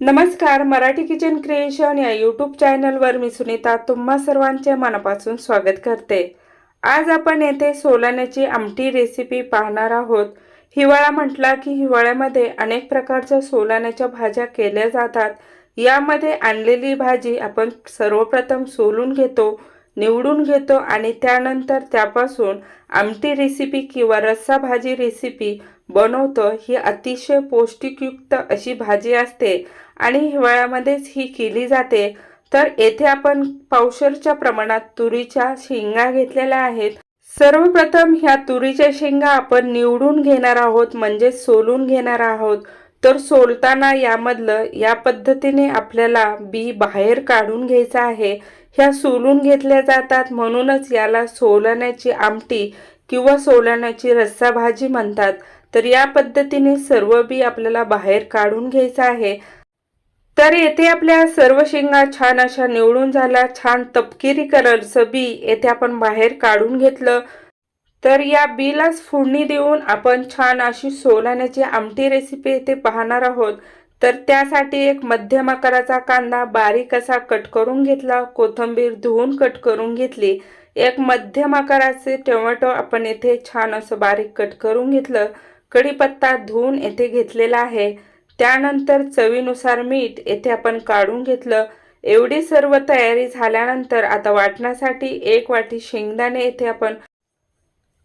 नमस्कार Marathi kitchen creation या YouTube चॅनलवर मी सुनीता तुम्हा सर्वांचे मनापासून स्वागत करते. आज आपण येथे सोलाण्याची आमटी रेसिपी पाहणार आहोत. हिवाळा म्हटला की हिवाळ्यामध्ये अनेक प्रकारच्या सोलाण्याच्या भाज्या केल्या जातात. यामध्ये आणलेली भाजी आपण सर्वप्रथम सोलून घेतो निवडून घेतो आणि त्यानंतर त्यापासून आमटी रेसिपी किंवा रस्सा भाजी रेसिपी बनवतो ही अतिशय पौष्टिकयुक्त अशी भाजी असते आणि हिवाळ्यामध्येच ही केली जाते. तर येथे आपण पावशरच्या प्रमाणात तुरीच्या शेंगा घेतलेल्या आहेत. सर्वप्रथम ह्या तुरीच्या शेंगा आपण निवडून घेणार आहोत म्हणजे सोलून घेणार आहोत. तर सोलताना यामधलं या पद्धतीने आपल्याला बी बाहेर काढून घ्यायचं आहे. ह्या सोलून घेतल्या जातात म्हणूनच याला सोलण्याची आमटी किंवा सोलण्याची रस्सा भाजी म्हणतात. तर या पद्धतीने सर्व बी आपल्याला बाहेर काढून घ्यायचं आहे. तर येथे आपल्या सर्व शेंगा छान अशा निवडून झाल्या. छान तपकिरी कलरचं बी येथे आपण बाहेर काढून घेतलं. तर या बीलाच फोडणी देऊन आपण छान अशी सोलाण्याची आमटी रेसिपी येथे पाहणार आहोत. तर त्यासाठी एक मध्यम आकाराचा कांदा बारीक असा कट करून घेतला. कोथिंबीर धुवून कट करून घेतली. एक मध्यम आकाराचे टोमॅटो आपण येथे छान असं बारीक कट करून घेतलं. कढीपत्ता धुवून येथे घेतलेला आहे. त्यानंतर चवीनुसार मीठ येथे आपण काढून घेतलं. एवढी सर्व तयारी झाल्यानंतर आता वाटण्यासाठी एक वाटी शेंगदाणे येथे आपण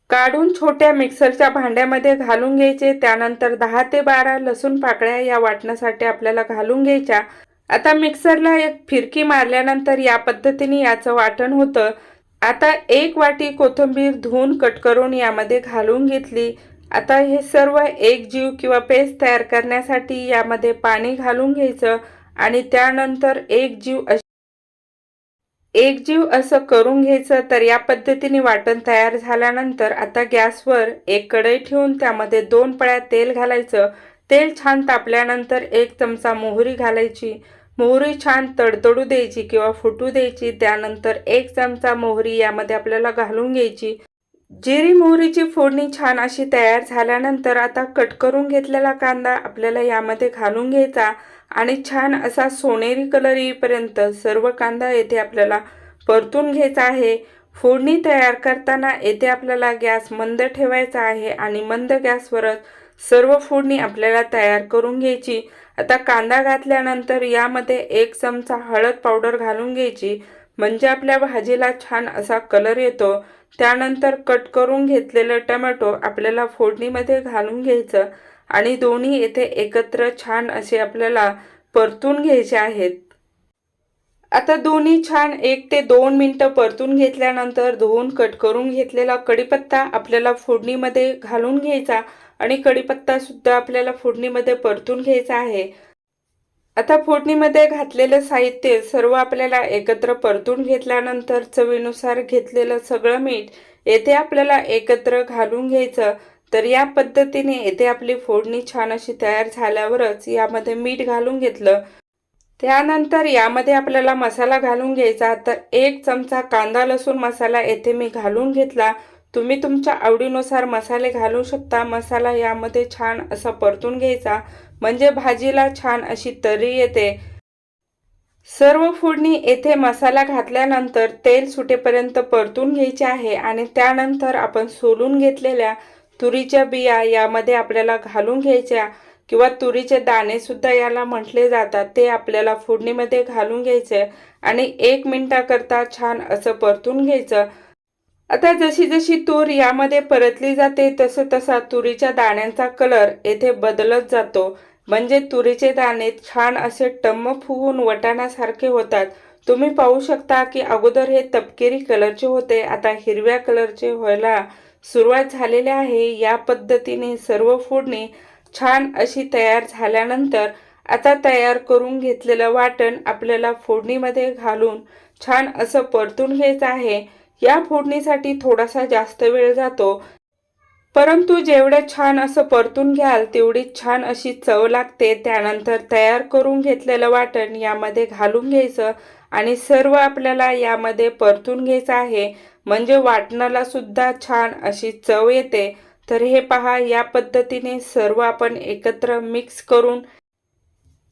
काढून छोट्या मिक्सरच्या भांड्यामध्ये घालून घ्यायचे. त्यानंतर दहा ते बारा लसूण पाकळ्या या वाटण्यासाठी आपल्याला घालून घ्यायच्या. आता मिक्सरला एक फिरकी मारल्यानंतर या पद्धतीने याचं वाटण होतं. आता एक वाटी कोथिंबीर धुवून कट करून यामध्ये घालून घेतली. आता हे सर्व एक जीव किंवा पेस्ट तयार करण्यासाठी यामध्ये पाणी घालून घ्यायचं आणि त्यानंतर एक जीव एक जीव असं करून घ्यायचं. तर या पद्धतीने वाटण तयार झाल्यानंतर आता गॅसवर एक कढई ठेवून त्यामध्ये दोन पळ्या तेल घालायचं. तेल छान तापल्यानंतर एक चमचा मोहरी घालायची. मोहरी छान तडतडू द्यायची किंवा फुटू द्यायची. त्यानंतर एक चमचा मोहरी यामध्ये आपल्याला घालून घ्यायची. जिरी मोहरीची फोडणी छान अशी तयार झाल्यानंतर आता कट करून घेतलेला कांदा आपल्याला यामध्ये घालून घ्यायचा आणि छान असा सोनेरी कलर येईपर्यंत सर्व कांदा येथे आपल्याला परतून घ्यायचा आहे. फोडणी तयार करताना येथे आपल्याला गॅस मंद ठेवायचा आहे आणि मंद गॅसवरच सर्व फोडणी आपल्याला तयार करून घ्यायची. आता कांदा घातल्यानंतर यामध्ये एक चमचा हळद पावडर घालून घ्यायची. म्हणजे आपल्या भाजीला छान असा कलर येतो. त्यानंतर कट करून घेतलेलं टमॅटो आपल्याला फोडणीमध्ये घालून घ्यायचं आणि दोन्ही येथे एकत्र छान असे आपल्याला परतून घ्यायचे आहेत. आता दोन्ही छान एक ते दोन मिनटं परतून घेतल्यानंतर धुवून कट करून घेतलेला कढीपत्ता आपल्याला फोडणीमध्ये घालून घ्यायचा आणि कढीपत्ता सुद्धा आपल्याला फोडणीमध्ये परतून घ्यायचा आहे. आता फोडणीमध्ये घातलेलं साहित्य सर्व आपल्याला एकत्र परतून घेतल्यानंतर चवीनुसार घेतलेलं सगळं मीठ येथे आपल्याला एकत्र घालून घ्यायचं. तर या पद्धतीने येथे आपली फोडणी छान अशी तयार झाल्यावरच यामध्ये मीठ घालून घेतलं. त्यानंतर यामध्ये आपल्याला मसाला घालून घ्यायचा. तर एक चमचा कांदा लसूण मसाला येथे मी घालून घेतला. तुम्ही तुमच्या आवडीनुसार मसाले घालू शकता. मसाला यामध्ये छान असा परतून घ्यायचा. म्हणजे भाजीला छान अशी तरी येते. सर्व फोडणी येथे मसाला घातल्यानंतर तेल सुटेपर्यंत परतून घ्यायचे आहे आणि त्यानंतर आपण सोलून घेतलेल्या तुरीच्या बिया यामध्ये आपल्याला घालून घ्यायच्या किंवा तुरीचे दाणे सुद्धा याला म्हटले जातात ते आपल्याला फोडणीमध्ये घालून घ्यायचे आणि एक मिनटाकरता छान असं परतून घ्यायचं. आता जशी जशी तूर यामध्ये परतली जाते तसं तसा तुरीच्या दाण्यांचा कलर येथे बदलत जातो म्हणजे तुरीचे दाणे छान असे टम्म फुगून वटाण्यासारखे होतात. तुम्ही पाहू शकता की अगोदर हे तपकिरी कलरचे होते आता हिरव्या कलरचे व्हायला सुरुवात झालेली आहे. या पद्धतीने सर्व फोडणी छान अशी तयार झाल्यानंतर आता तयार करून घेतलेलं वाटण आपल्याला फोडणीमध्ये घालून छान असं परतून घ्यायचं आहे. या फोडणीसाठी थोडासा जास्त वेळ जातो. परंतु जेवढं छान असं परतून घ्याल तेवढी छान अशी चव लागते. त्यानंतर तयार करून घेतलेलं वाटण यामध्ये घालून घ्यायचं आणि सर्व आपल्याला यामध्ये परतून घ्यायचं आहे. म्हणजे वाटणाला सुद्धा छान अशी चव येते. तर हे पहा या पद्धतीने सर्व आपण एकत्र मिक्स करून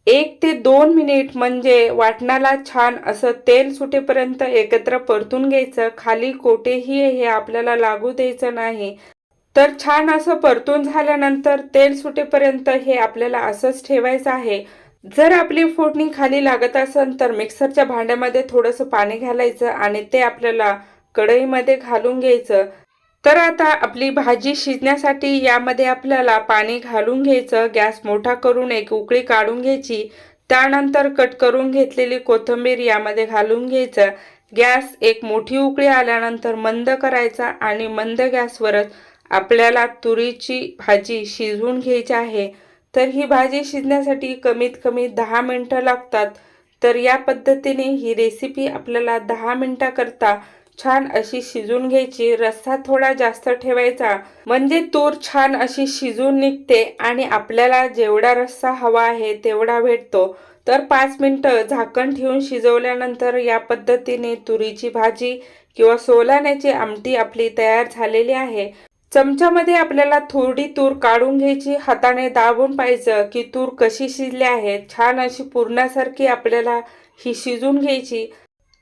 एक ते दोन मिनिट म्हणजे वाटणाला छान असं तेल सुटेपर्यंत एकत्र परतून घ्यायचं. खाली कोठेही हे आपल्याला लागू द्यायचं नाही. तर छान असं परतून झाल्यानंतर तेल सुटेपर्यंत हे आपल्याला असंच ठेवायचं आहे. जर आपली फोडणी खाली लागत असेल तर मिक्सरच्या भांड्यामध्ये थोडंसं पाणी घालायचं आणि ते आपल्याला कढईमध्ये घालून घ्यायचं. तर आता आपली भाजी शिजण्यासाठी यामध्ये आपल्याला पाणी घालून घ्यायचं. गॅस मोठा करून एक उकळी काढून घ्यायची. त्यानंतर कट करून घेतलेली कोथिंबीर यामध्ये घालून घ्यायचं. गॅस एक मोठी उकळी आल्यानंतर मंद करायचा आणि मंद गॅसवरच आपल्याला तुरीची भाजी शिजवून घ्यायची आहे तर ही भाजी शिजण्यासाठी कमीत कमी दहा मिनटं लागतात. तर या पद्धतीने ही रेसिपी आपल्याला दहा मिनटाकरता छान अशी शिजून घ्यायची. रस्सा थोडा जास्त ठेवायचा. म्हणजे तूर छान अशी शिजून निघते आणि आपल्याला जेवढा रस्सा हवा आहे तेवढा भेटतो. तर पाच मिनटं झाकण ठेवून शिजवल्यानंतर या पद्धतीने तुरीची भाजी किंवा सोलाण्याची आमटी आपली तयार झालेली आहे. चमच्यामध्ये आपल्याला थोडी तूर काढून घ्यायची हाताने दाबून पाहिजे की तूर कशी शिजली आहे छान अशी पुरणासारखी आपल्याला ही शिजून घ्यायची.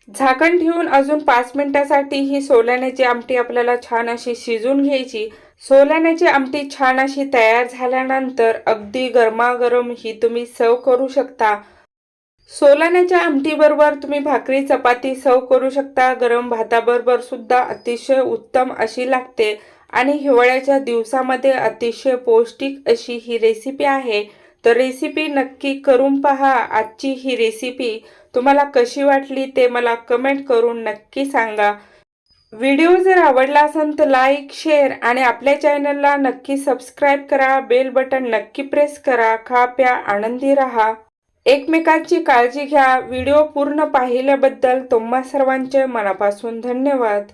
झाकण ठेवून अजून पाच मिनिटासाठी ही सोलाण्याची आमटी आपल्याला छान अशी शिजून घ्यायची. सोलाण्याची आमटी छान अशी तयार झाल्यानंतर अगदी गरमागरम ही तुम्ही सर्व करू शकता. सोलाण्याच्या आमटीबरोबर तुम्ही भाकरी चपाती सर्व करू शकता. गरम भाताबरोबर सुद्धा अतिशय उत्तम अशी लागते. आणि हिवाळ्याच्या दिवसामध्ये अतिशय पौष्टिक अशी ही रेसिपी आहे. तर रेसिपी नक्की करून पहा. आजची ही रेसिपी तुम्हाला कशी वाटली ते मला कमेंट करून नक्की सांगा. व्हिडिओ जर आवडला असेल तर लाईक शेअर आणि आपल्या चॅनलला नक्की सबस्क्राईब करा. बेल बटन नक्की प्रेस करा. खा प्या आनंदी राहा. एकमेकांची काळजी घ्या. व्हिडिओ पूर्ण पाहिल्याबद्दल तुम्हा सर्वांचे मनापासून धन्यवाद.